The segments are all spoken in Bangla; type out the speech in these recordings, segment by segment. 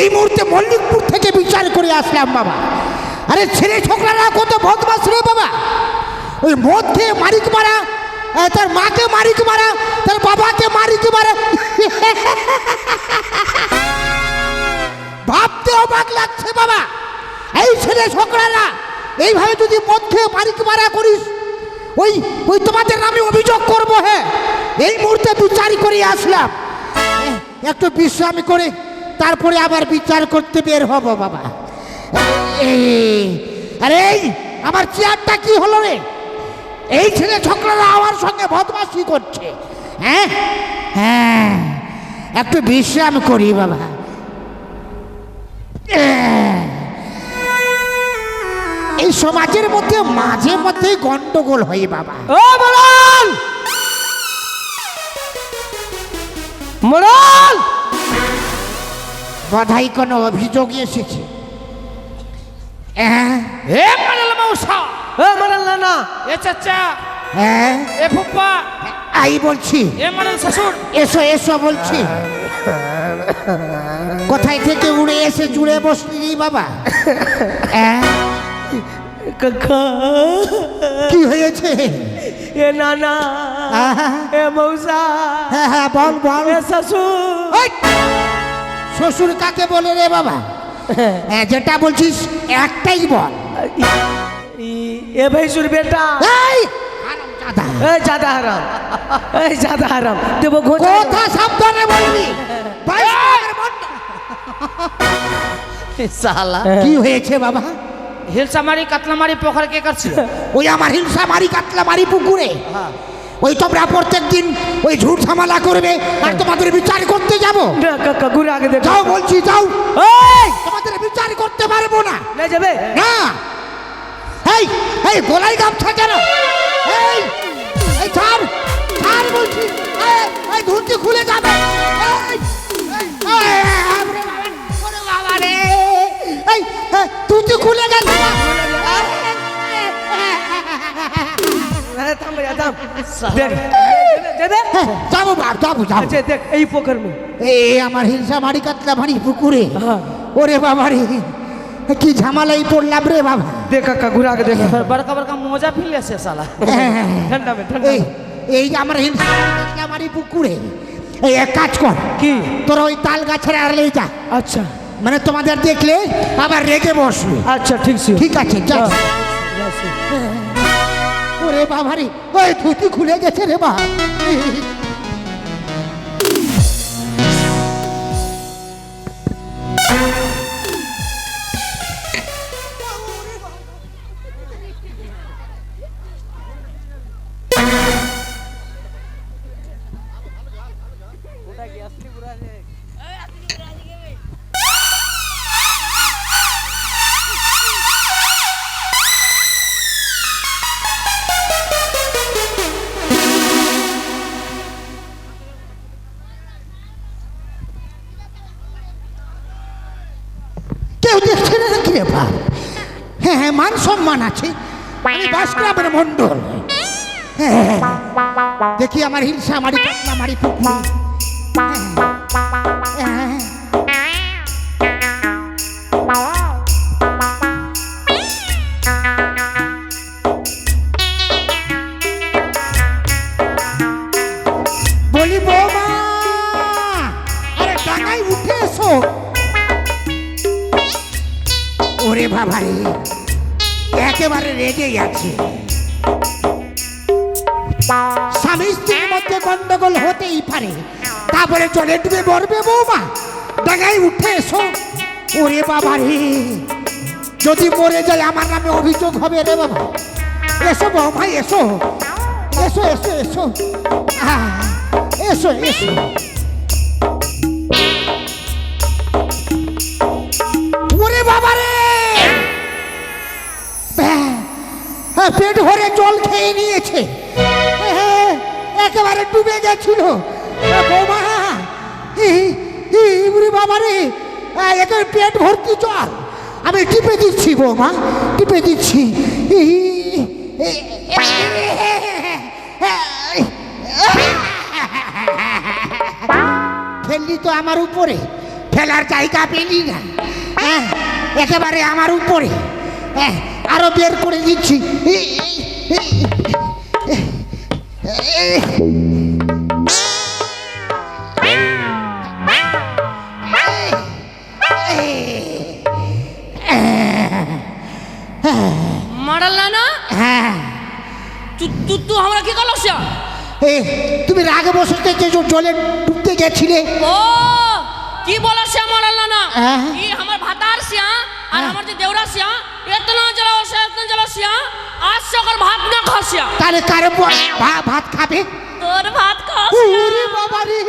এই মুহূর্তে মল্লিকপুর থেকে বিচার করে আসলাম বাবা। আরে ছেলে ছোকরারা কত বদমাস রে বাবা। ওই মদ মধ্যে মারিক মারা তার মাকে মারিক মারা, তার বাবাকে মারিক মারা। ভাবতে অবাক লাগছে বাবা। এই ছেলে ছোকরারা, এইভাবে যদি মদ মধ্যে মারিক মারা করিস, ওই ওই তোমাদের নামে অভিযোগ করব হ্যাঁ? এই মুহূর্তে বিচার করে আসলাম। একটু বিশ্রাম করে তারপরে আবার বিচার করতে বের হব, বাবা। আরে আমার চেয়ারটা কি হলো রে? এই ছেলে ছোকরারা আমার সঙ্গে বদমাসি করছে। হ্যাঁ? হ্যাঁ। একটু বিশ্রাম করি, বাবা। এই সমাজের মধ্যে মাঝে মধ্যে গন্ডগোল হয়, বাবা। ও মোড়ল! মোড়ল! বোধহয় কোনো অভিযোগ এসেছে। হ্যাঁ। এ মারাল মৌসা। এ চাচা। হ্যাঁ। এ ফুপ্পা আই বলছি। এ মারাল শ্বশুর। এসো এসো বলছি। কোথায় থেকে উড়ে এসে জুড়ে বসলি বাবা? হ্যাঁ। কাকা। কি হয়েছে? এ নানা। এ মৌসা। হ্যাঁ হ্যাঁ বল বল। এ শ্বশুর! শ্বশুর কাকে বলে রে বাবা? হ্যাঁ যেটা বলছিস একটাই বল। এ ভাইসুর বেটা। এই জাদা। হারাম। এই জাদা হারাম। দেব ঘোষ কথা সাবধানে বলবি। সালা কি হয়েছে বাবা? হিলসামারি কাতলামারি পোখর কে করছিল? ওই আমার হিংসা মারি কাতলা মারি পুকুরে ওই তোমরা প্রত্যেক দিন ওই ঝুট ঝামেলা করবে আর তোমাদের বিচার করতে যাব। ঘুরে আগে যাও বলছি যাও। তোমাদের বিচার করতে পারব না। যাবে? না। এই এই গোলাই গামছা কেন? এই এই ছাড় ছাড় বলছি। এই, ধুতি খুলে যাবে। এই, ধুতি খুলে গেছে আরে থাম ভাইয়া থাম। দেখ হ্যাঁ, যাব বাপ যাব যাব। আচ্ছা দেখ এই পোখর মে এ আমার হিংসা মারি কাতলা ভারি পুকুরে। হ্যাঁ। ওরে বাবা রে কি ঝামেলাই পড়লাম রে বাবা। দেখ কাকা ঘুরে আগে দেখ। বড়কা বড়কা মজা ফিরলেছে সালা হ্যাঁ, ঠান্ডা মে ঠান্ডা এই আমার হিংসা কাতলা মারি পুকুরে এই এক কাজ কর। কি? তোর ওই তাল গাছের আড়ালে যা। আচ্ছা। মানে তোমাদের দেখলে আবার রেগে বসবে। আচ্ছা ঠিক ঠিক আছে ওরে বাবারে ওই ধুতি খুলে গেছে রে বাবা। মান সম্মান আছে আমি মন্ডল হ্যাঁ, দেখি আমার হিংসা মারি পাতলা মারি পুকুর একেবারে রেগে গেছে। স্বামী স্ত্রীর মধ্যে গন্ডগোল হতেই পারে। তারপরে জলে ডুবে মরবে বৌমা। ডাঙায় উঠে এসো। ওরে বাবা রে। যদি মরে যায় আমার নামে অভিযোগ হবে রে বাবা। এসো বৌমা, এসো। এসো এসো এসো। এসো এসো। পেট ভরে জল খেয়ে নিয়েছে। হ্যাঁ, একেবারে ডুবে গেছিল। বাবা রে পেট ভর্তি জল। আমি টিপে দিচ্ছি বৌমা টিপে দিচ্ছি। ফেললি তো আমার উপরে ফেলার জায়গা পেলি না। হ্যাঁ একেবারে আমার উপরে। আরও বের করে দিচ্ছি। হ্যাঁ। তু তু তু আমরা কি করল সিয়া তুমি রাগে বসতে যে জলে ডুবতে গেছিলে? ও কি বলো সিয়া মারাল না? হ্যাঁ। কি আমার ভাতার সিয়া আর আমার যে দেওরা সিয়া এতনা জ্বালা সিয়া এতনা জ্বালা সিয়া আজ সকাল ভাত না খাসিয়া তাহলে কারে ভাত খাবে? তোর ভাত খাস ওরে বাবা রে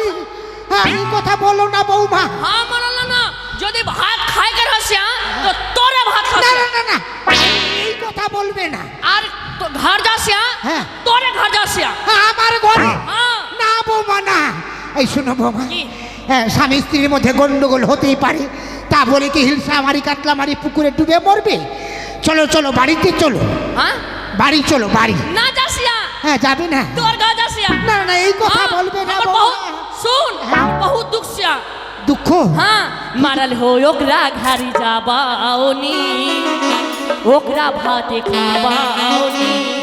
আমি কথা বলো না বৌমা। হ্যাঁ মারাল না। যদি ভাত খাই করে হাসিয়া তো তোরে ভাত খাসিয়া না না না এই কথা বলবে না। আর ঘর যাসিয়া হ্যাঁ। তোরে ঘর যাসিয়া আমার ঘরে? হ্যাঁ। না বৌমা না। এই শোনো বৌমা কি? হ্যাঁ স্বামী স্ত্রীর মধ্যে গণ্ডগোল হতেই পারে। তা বলে কি হিলসা হিলসামারি কাতলামারি পুকুরে ডুবে মরবে? চলো চলো বাড়িতে চলো। হ্যাঁ? বাড়ি চলো বাড়ি। না যাসিয়া হ্যাঁ যাবি না? তোর গা যাসিয়া না না এই কথা হ্যাঁ, বলবে না শুন হ্যাঁ। বহুত দুঃখসিয়া দুঃখ? হ্যাঁ মারাল হো ওকরা ঘাড়ি যাবাওনি। ওকরা ভাতে খাবাওনি।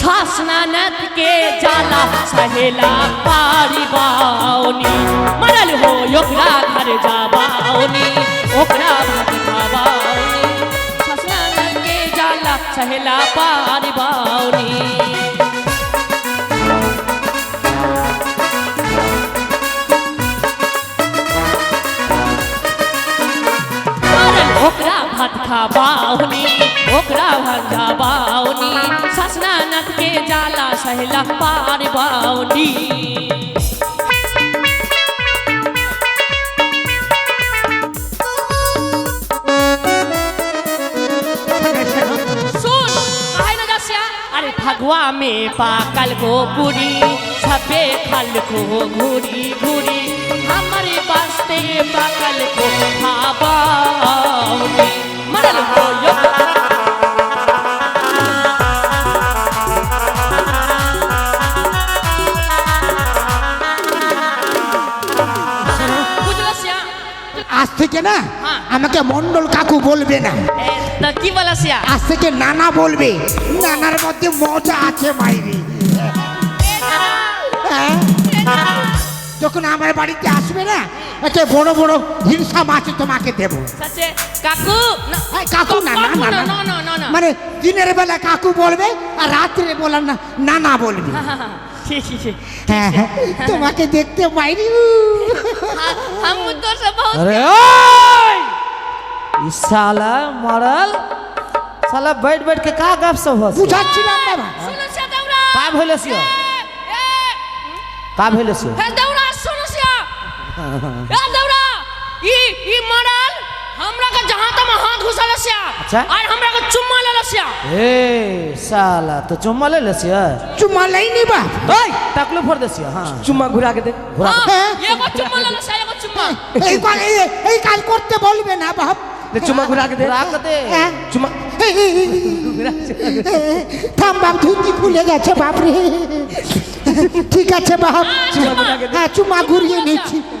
শাসনানতকে জালা সহেলা পারিবাওনি। মরল হো ওকরা ঘর যাবাওনি ওকরা ঘর যাবাওনি। শাসনানতকে জালা সহেলা পারিবাওনি। ওকরা हटखा बाहुनी ओकरा भंजा बाहुनी ससना नथ के जाला सहला पार बाहुनी भगवा में पाकल को गोपुरी सबे खल को घूरी घूरी। हमारे वास्ते पाकल को खाबा আজ থেকে না হ্যাঁ। আমাকে মন্ডল কাকু বলবে না। তা কি বলা সিয়া? আজ থেকে নানা বলবে নানার মধ্যে মজা আছে মাইরি। হ্যাঁ? যখন আমার বাড়িতে আসবে না এতে বড় বড় হিংসা মাছ তোমাকে দেবো সাচে কাকু না এই কাকু না না কাকু না না, না না, না, না। মানে দিনের বেলা কাকু বলবে আর রাত্রে বলার না নানা বলবে ठीक ठीक ठीक হ্যাঁ হ্যাঁ তোমাকে দেখতে মাইরি हम तो सब बहुत अरे ओए! ई साला मरल साला बैठ बैठ के का गप सब हो বুঝাচ্ছিলাম বাবা सुनो से दौड़ा का भइले सियो ए का दौड़ा ई ई मरल हमरा का जहां तक हाथ घुसल से अच्छा। और हमरा का चुम्मा ले ले से ए साला तो चुम्मा ले ले सियो চুমা লাইনি বা ओए टकलो फोड़ दे सियो हां चुम्मा घुरा के दे घुरा के- हां ये को चुम्मा ले ले से ये को चुम्मा এই কা- এই- এই কাজ করতে বলবে না বাপ ले चुम्मा घुरा के घुरा के दे হ্যাঁ चुम्मा থাম বাপ ধুতি খুলে গেছে বাপরে ঠিক আছে বাপ হ্যাঁ চুমা ঘুরিয়ে নিচ্ছি ए, নিয়েছে ना- বাপ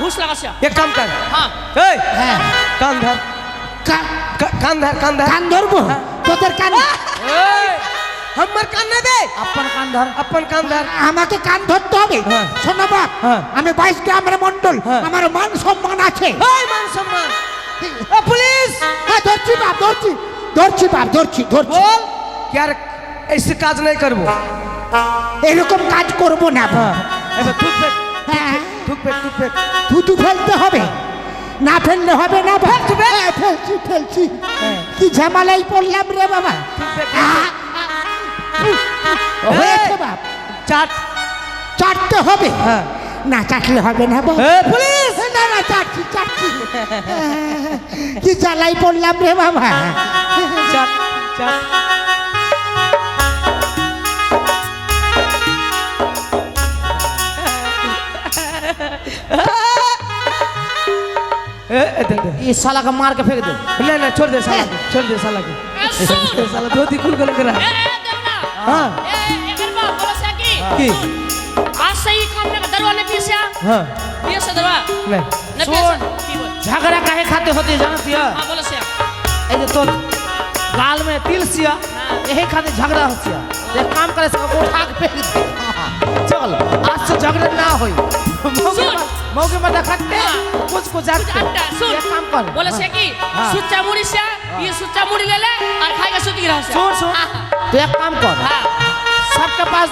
घुस लगाओ से एक काम कर हां ए হ্যাঁ कान धर কা- का- कान धर कान धर কান ধরবো তোদের কান ए हमर कान न दे अपन कान धर अपन कान धर আমাকে কান ধরতে হবে হ্যাঁ। শোনো বাপ হ্যাঁ। আমি বাইশ গ্রামের মন্ডল হ্যাঁ। আমার মান সম্মান আছে ए मान सम्मान ए पुलिस হ্যাঁ ধরছি বাপ ধরছি ধরছি বাপ ধরছি ধরছি बोल यार ऐसे काज नहीं करबो এরকম কাজ করব না বাপ। हां एबे थूक फेंक হ্যাঁ থুতু ফেলতে হবে। না ফেললে হবে না ফেলবে হ্যাঁ, ফেলছি ফেলছি হ্যাঁ। কি ঝামেলাই পড়লাম রে বাবা? হয়েছে বাপ। চাট। চাটতে হবে। হ্যাঁ। না চাটলে হবে না পুলিশ! না না চাটছি চাটছি। কি জ্বালাই পড়লাম রে বাবা? চাট চাট। ये साला का मार के फेंक दे ले ले छोड़ दे साला को छोड़ दे साला को साला धोती खुल के लग रहा है हां एकर बाप बोलो से की की आज सही काम ना दरवा ने पीसा हां पीसा दरवा ले ने पीसा झगड़ा काहे खाते होते जानती है हां बोलो से ए तो गाल में तिल सिया यही खाते झगड़ा होसिया ये काम करे से उठा के फेंक दे चल आज से झगड़ा ना होई मौके में खट्टे कुछ कुछ अट्टा सुन ये काम कर बोले से की सुच्चा मुड़ी से ये सुच्चा मुड़ी ले ले और खाएगा सूती गिरा सुन सुन तो एक काम कर सबके पास